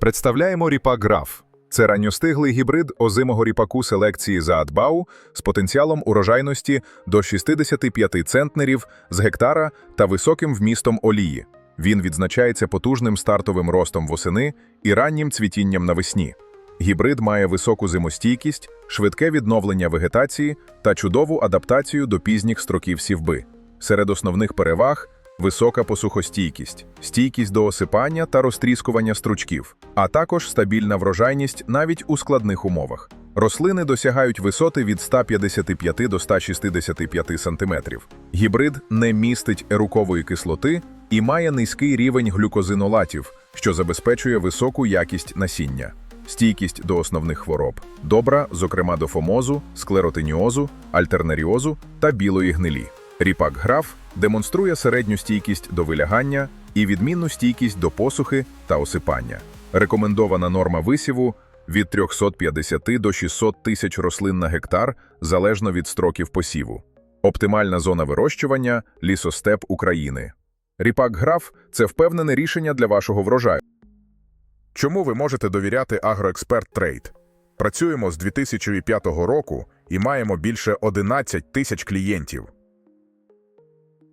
Представляємо ріпак граф. Це ранньостиглий гібрид озимого ріпаку селекції Заатбау з потенціалом урожайності до 65 центнерів з гектара та високим вмістом олії. Він відзначається потужним стартовим ростом восени і раннім цвітінням навесні. Гібрид має високу зимостійкість, швидке відновлення вегетації та чудову адаптацію до пізніх строків сівби. Серед основних переваг висока посухостійкість, стійкість до осипання та розтріскування стручків, а також стабільна врожайність навіть у складних умовах. Рослини досягають висоти від 155 до 165 см. Гібрид не містить ерукової кислоти і має низький рівень глюкозинолатів, що забезпечує високу якість насіння. Стійкість до основних хвороб добра, зокрема до фомозу, склеротиніозу, альтернаріозу та білої гнилі. Ріпак граф демонструє середню стійкість до вилягання і відмінну стійкість до посухи та осипання. Рекомендована норма висіву від 350 до 600 тисяч рослин на гектар залежно від строків посіву. Оптимальна зона вирощування лісостеп України. Ріпак граф це впевнене рішення для вашого врожаю. Чому ви можете довіряти Агроексперт Трейд? Працюємо з 2005 року і маємо більше 11 тисяч клієнтів.